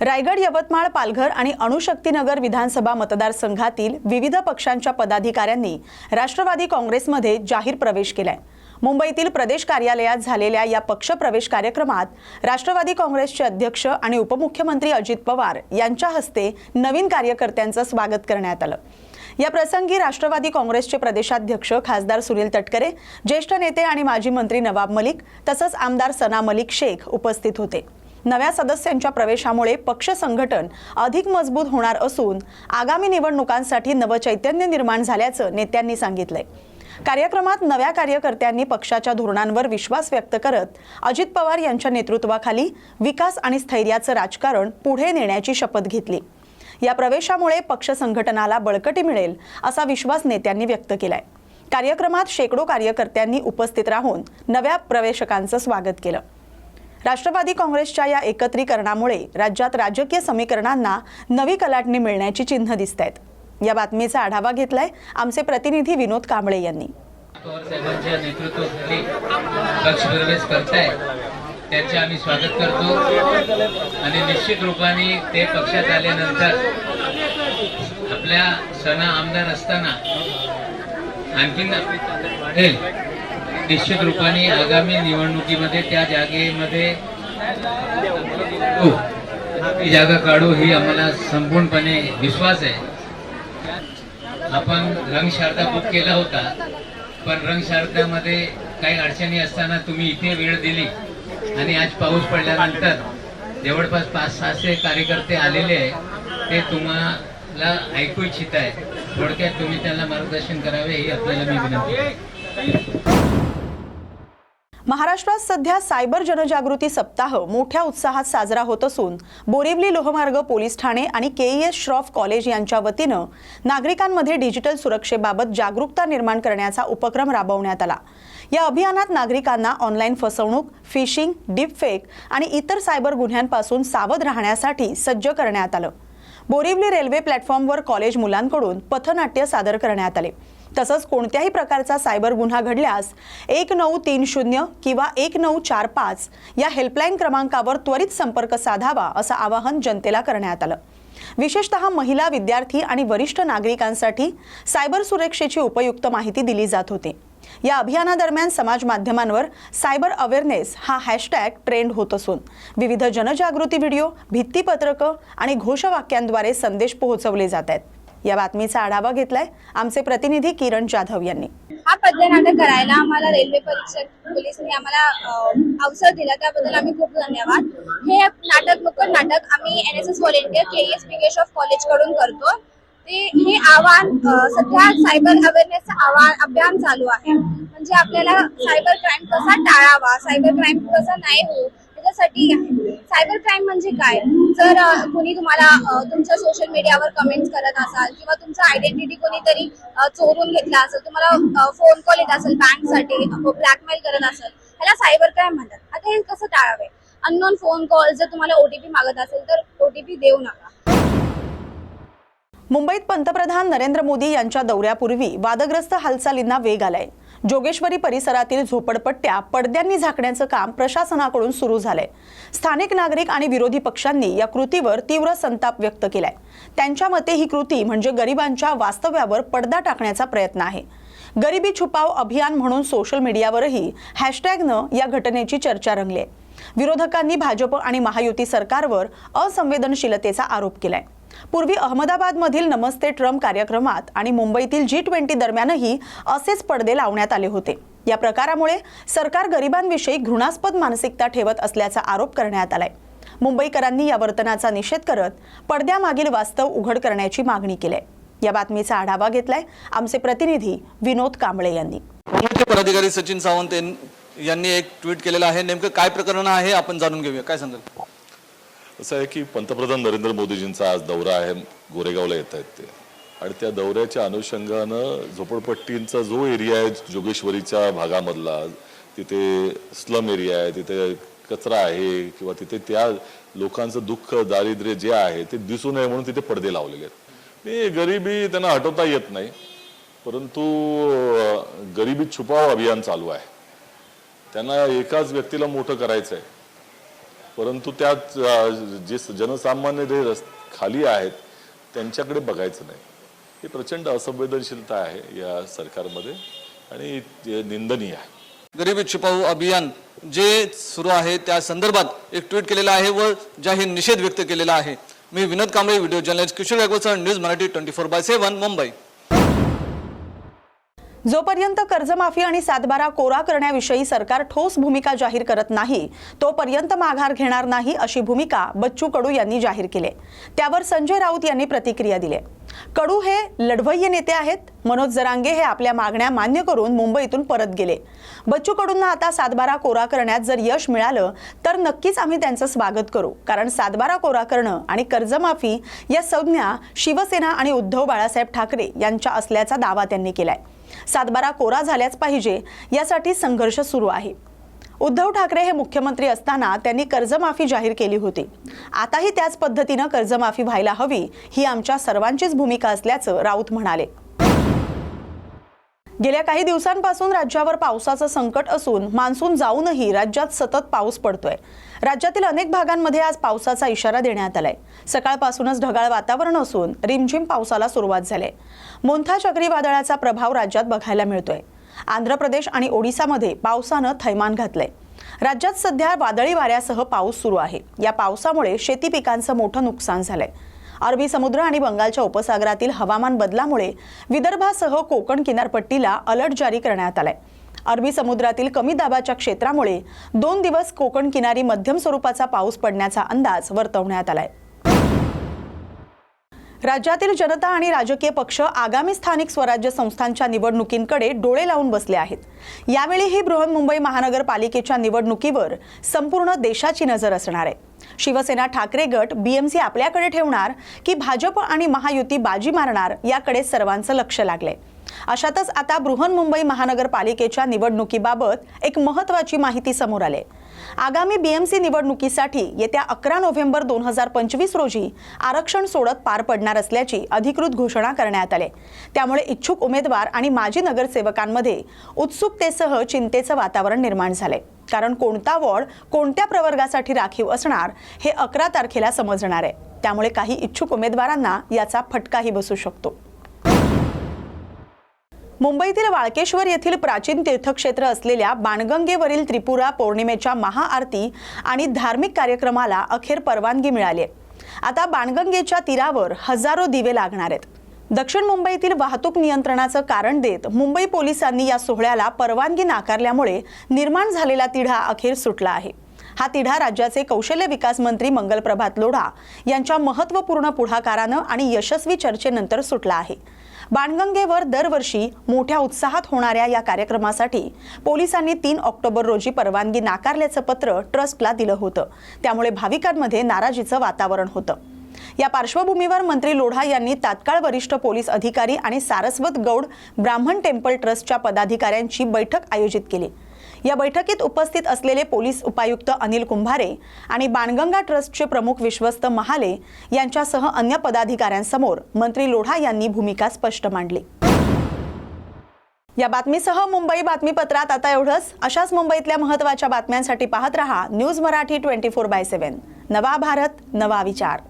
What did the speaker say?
रायगड यवतमाळ पालघर आणि अणुशक्तीनगर विधानसभा मतदारसंघातील विविध पक्षांच्या पदाधिकाऱ्यांनी राष्ट्रवादी काँग्रेसमध्ये जाहीर प्रवेश केलाय. मुंबईतील प्रदेश कार्यालयात झालेल्या या पक्ष प्रवेश कार्यक्रमात राष्ट्रवादी काँग्रेसचे अध्यक्ष आणि उपमुख्यमंत्री अजित पवार यांच्या हस्ते नवीन कार्यकर्त्यांचं स्वागत करण्यात आलं. या प्रसंगी राष्ट्रवादी काँग्रेसचे प्रदेशाध्यक्ष खासदार सुनील तटकरे ज्येष्ठ नेते आणि माजी मंत्री नवाब मलिक तसंच आमदार सना मलिक शेख उपस्थित होते. नव्या सदस्यांच्या प्रवेशामुळे पक्ष संघटन अधिक मजबूत होणार असून आगामी निवडणुकांसाठी नवचैतन्य निर्माण झाल्याचं नेत्यांनी सांगितलंय. कार्यक्रमात नव्या कार्यकर्त्यांनी पक्षाच्या धोरणांवर विश्वास व्यक्त करत अजित पवार यांच्या नेतृत्वाखाली विकास आणि स्थैर्याचं राजकारण पुढे नेण्याची शपथ घेतली. या प्रवेशामुळे पक्ष संघटनाला बळकटी मिळेल असा विश्वास नेत्यांनी व्यक्त केलाय. कार्यक्रमात शेकडो कार्यकर्त्यांनी उपस्थित राहून नव्या प्रवेशकांचं स्वागत केलं. राष्ट्रवादी काँग्रेसच्या या एकत्रीकरणामुळे राज्यात राजकीय समीकरणांना नवी कलाटणी मिळण्याची चिन्ह दिसत आहेत या बातमीचा आढावा घेतलाय आमचे प्रतिनिधी विनोद कांबळे यांनी. पवार नेतृत्वाखाली पक्ष प्रवेश करताय त्यांचे आम्ही स्वागत करतो. आणि निश्चित रूपाने ते पक्षात आल्यानंतर आपल्या सणा आमदार असताना आणखीन वाढेल. निश्चित रूपाने आगामी निवडणुकीमध्ये त्या जागेमध्ये हो, ती जागा काढू ही आम्हाला संपूर्णपणे विश्वास आहे. आपण रंग शारदा बुक केला होता पण रंग शारदामध्ये काही अडचणी असताना तुम्ही इथे वेळ दिली आणि आज पाऊस पडल्यानंतर जवळपास पाच सहाशे कार्यकर्ते आलेले आहे ते तुम्हाला ऐकू इच्छित आहे थोडक्यात तुम्ही त्यांना मार्गदर्शन करावे ही आपल्याला मी विनंती महाराष्ट्रात सध्या सायबर जनजागृती सप्ताह मोठ्या उत्साहात साजरा होत असून बोरिवली लोहमार्ग पोलीस ठाणे आणि के एस श्रॉफ कॉलेज यांच्या वतीनं नागरिकांमध्ये डिजिटल सुरक्षेबाबत जागरूकता निर्माण करण्याचा उपक्रम राबवण्यात आला. या अभियानात नागरिकांना ऑनलाईन फसवणूक फिशिंग डीपफेक आणि इतर सायबर गुन्ह्यांपासून सावध राहण्यासाठी सज्ज करण्यात आलं. बोरिवली रेल्वे प्लॅटफॉर्मवर कॉलेज मुलांकडून पथनाट्य सादर करण्यात आले. तसंच कोणत्याही प्रकारचा सायबर गुन्हा घडल्यास एक नऊ तीन शून्य किंवा एक नऊ चार पाच या हेल्पलाईन क्रमांकावर त्वरित संपर्क साधावा असं आवाहन जनतेला करण्यात आलं. विशेषतः महिला विद्यार्थी आणि वरिष्ठ नागरिकांसाठी सायबर सुरक्षेची उपयुक्त माहिती दिली जात होती. या अभियानादरम्यान समाज माध्यमांवर सायबर अवेअरनेस हा हॅशटॅग ट्रेंड होत असून विविध जनजागृती व्हिडिओ भित्तीपत्रकं आणि घोषवाक्यांद्वारे संदेश पोहोचवले जात आहेत. या बातमीचा आढावा घेतलाय आमचे प्रतिनिधी किरण जाधव यांनी. हा पद्यनाटक करायला आम्हाला रेल्वे परीक्षक पोलिसांनी आम्हाला अवसर दिला. त्याबद्दल आम्ही खूप धन्यवाद. हे नाटक नुकड नाटक आम्ही N S S volunteer K S Pikesh of कॉलेजकडून करतो. ते हे आव्हान सध्या सायबर अवेअरनेसचं आव्हान अभियान चालू आहे. म्हणजे आपल्याला सायबर क्राईम कसा टाळावा सायबर क्राईम कसा नाही होऊ आपल्यासाठी सायबर क्राईम म्हणजे काय? जर कोणी तुम्हाला तुमच्या सोशल मीडियावर कमेंट्स करत असाल किंवा तुमचं आयडेंटिटी कोणीतरी चोरून घेतला असेल तुम्हाला फोन कॉल येत असेल बँकसाठी ब्लॅकमेल करत असेल ह्याला सायबर क्राईम म्हणतात. आता हे कसं टाळावे? अननोन फोन कॉल जर तुम्हाला ओटीपी मागत असेल तर ओटीपी देऊ नका. मुंबईत पंतप्रधान नरेंद्र मोदी यांच्या दौऱ्यापूर्वी वादग्रस्त हालचालींना वेग आलाय. जोगेश्वरी परिसरातील झोपडपट्ट्या पडद्यांनी झाकण्याचं काम प्रशासनाकडून सुरू झालंय. स्थानिक नागरिक आणि विरोधी पक्षांनी या कृतीवर तीव्र संताप व्यक्त केलाय. त्यांच्या मते ही कृती म्हणजे गरिबांच्या वास्तव्यावर पडदा टाकण्याचा प्रयत्न आहे. गरिबी छुपाव अभियान म्हणून सोशल मीडियावरही हॅशटॅगनं या घटनेची चर्चा रंगली आहे विरोधकांनी भाजप आणि महायुती सरकारवर असंवेदनशीलतेचा आरोप केलाय. पूर्वी अहमदाबादमधील नमस्ते ट्रम्प कार्यक्रमात आणि मुंबईतील जी ट्वेंटी दरम्यानही असेच पडदे लावण्यात आले होते. या प्रकारामुळे सरकार गरिबांविषयी घृणास्पद मानसिकता ठेवत असल्याचा आरोप करण्यात आलाय. मुंबईकरांनी या वर्तनाचा निषेध करत पडद्यामागील वास्तव उघड करण्याची मागणी केली या बातमीचा आढावा घेतलाय आमचे प्रतिनिधी विनोद कांबळे यांनी. पदाधिकारी सचिन सावंत यांनी एक ट्विट केलेलं आहे. नेमकं काय प्रकरण आहे आपण जाणून घेऊया. काय सांगाल? असं आहे की पंतप्रधान नरेंद्र मोदीजींचा आज दौरा आहे गोरेगावला येत आहेत ते. आणि त्या दौऱ्याच्या अनुषंगानं झोपडपट्टींचा जो एरिया आहे जोगेश्वरीच्या भागामधला तिथे स्लम एरिया आहे तिथे कचरा आहे किंवा तिथे त्या लोकांचं दुःख दारिद्र्य जे आहे ते दिसू नये म्हणून तिथे पडदे लावलेले आहेत. मी गरिबी त्यांना हटवता येत नाही परंतु गरिबी छुपाव अभियान चालू आहे. त्यांना एकाच व्यक्तीला मोठं करायचं आहे परंतु त्यात जे जनसामान्य जे रस खाली आहेत त्यांच्याकडे बघायचं नाही. ही प्रचंड असंवेदनशीलता आहे या सरकारमध्ये आणि ते निंदनीय आहे. गरिबी छिपाऊ अभियान जे सुरू आहे त्या संदर्भात एक ट्विट केलेलं आहे व जाहीर निषेध व्यक्त केलेला आहे. मी Vinod Kamble video journalist Kishore Gaikwad news Marathi twenty four by seven Mumbai. जोपर्यंत कर्जमाफी आणि सातबारा कोरा करण्याविषयी सरकार ठोस भूमिका जाहीर करत नाही तोपर्यंत माघार घेणार नाही अशी भूमिका बच्चू कडू यांनी जाहीर केली. त्यावर संजय राऊत यांनी प्रतिक्रिया दिली. कडू हे लढवय्य नेते आहेत. मनोज जरांगे हे आपल्या मागण्या मान्य करून मुंबईतून परत गेले. बच्चू कडूंना आता सातबारा कोरा करण्यात जर यश मिळालं तर नक्कीच आम्ही त्यांचं स्वागत करू. कारण सातबारा कोरा करणं आणि कर्जमाफी या संज्ञा शिवसेना आणि उद्धव बाळासाहेब ठाकरे यांच्या असल्याचा दावा त्यांनी केलाय. सातबारा कोरा झाल्याच पाहिजे यासाठी संघर्ष सुरू आहे. उद्धव ठाकरे हे मुख्यमंत्री असताना त्यांनी कर्जमाफी जाहीर केली होती. आताही त्याच पद्धतीनं कर्जमाफी व्हायला हवी ही आमच्या सर्वांचीच भूमिका असल्याचं राऊत म्हणाले. गेल्या काही दिवसांपासून राज्यावर पावसाचं संकट असून मान्सून जाऊनही राज्यात सतत पाऊस पडतोय. राज्यातील अनेक भागांमध्ये आज पावसाचा इशारा देण्यात आलाय. सकाळपासूनच ढगाळ वातावरण असून रिमझिम पावसाला सुरुवात झाली मोंथा चक्रीवादळाचा प्रभाव राज्यात बघायला मिळतोय. आंध्र प्रदेश आणि ओडिसामध्ये पावसानं थैमान घातलंय. राज्यात सध्या वादळी वाऱ्यासह पाऊस सुरू आहे. या पावसामुळे शेती पिकांचं मोठं नुकसान झालंय. अरबी समुद्र आणि बंगालच्या उपसागरातील हवामान बदलामुळे विदर्भासह कोकण किनारपट्टीला अलर्ट जारी करण्यात आलाय. अरबी समुद्रातील कमी दाबाच्या क्षेत्रामुळे दोन दिवस कोकण किनारी मध्यम स्वरूपाचा पाऊस पडण्याचा अंदाज वर्तवण्यात आलाय. राज्यातील जनता आणि राजकीय पक्ष आगामी स्थानिक स्वराज्य संस्थांच्या निवडणुकींकडे डोळे लावून बसले आहेत. यावेळीही बृहन्मुंबई महानगरपालिकेच्या निवडणुकीवर संपूर्ण देशाची नजर असणार आहे. शिवसेना ठाकरे गट बीएमसी आपल्याकडे ठेवणार की भाजप आणि महायुती बाजी मारणार याकडे सर्वांचं लक्ष लागलंय. अशातच आता बृहन्मुंबई महानगरपालिकेच्या निवडणुकीबाबत एक महत्वाची माहिती समोर आली. आगामी बीएमसी निवडणुकीसाठी येत्या अकरा नोव्हेंबर दोन हजार पंचवीस रोजी आरक्षण सोडत पार पडणार असल्याची अधिकृत घोषणा करण्यात आली. त्यामुळे इच्छुक उमेदवार आणि माजी नगरसेवकांमध्ये उत्सुकतेसह चिंतेचं वातावरण निर्माण झालंय. कारण कोणता वॉर्ड कोणत्या प्रवर्गासाठी राखीव असणार हे अकरा तारखेला समजणार आहे. त्यामुळे काही इच्छुक उमेदवारांना याचा फटकाही बसू शकतो. मुंबईतील वाळकेश्वर येथील प्राचीन तीर्थक्षेत्र असलेल्या बाणगंगेवरील त्रिपुरा पौर्णिमेच्या महाआरती आणि धार्मिक कार्यक्रमाला अखेर परवानगी मिळाली आहे. आता बाणगंगेच्या तीरावर हजारो दिवे लागणार आहेत. दक्षिण मुंबईतील वाहतूक नियंत्रणाचं कारण देत मुंबई पोलिसांनी या सोहळ्याला परवानगी नाकारल्यामुळे निर्माण झालेला तिढा अखेर सुटला आहे. हा तिढा राज्याचे कौशल्य विकास मंत्री मंगलप्रभात लोढा यांच्या महत्त्वपूर्ण पुढाकारानं आणि यशस्वी चर्चेनंतर सुटला आहे. बाणगंगेवर दरवर्षी मोठ्या उत्साहात होणाऱ्या या कार्यक्रमासाठी पोलिसांनी तीन ऑक्टोबर रोजी परवानगी नाकारल्याचं पत्र ट्रस्टला दिलं होतं. त्यामुळे भाविकांमध्ये नाराजीचं वातावरण होतं. या पार्श्वभूमीवर मंत्री लोढा यांनी तात्काळ वरिष्ठ पोलीस अधिकारी आणि सारस्वत गौड ब्राह्मण टेम्पल ट्रस्टच्या पदाधिकाऱ्यांची बैठक आयोजित केली. या बैठकीत उपस्थित असलेले पोलीस उपायुक्त अनिल कुंभारे आणि बाणगंगा ट्रस्टचे प्रमुख विश्वस्त महाले यांच्यासह अन्य पदाधिकाऱ्यांसमोर मंत्री लोढा यांनी भूमिका स्पष्ट मांडली. या बातमीसह मुंबई बातमीपत्रात आता एवढंच. अशाच मुंबईतल्या महत्त्वाच्या बातम्यांसाठी पाहत रहा news Marathi twenty four by seven. नवा भारत नवा विचार.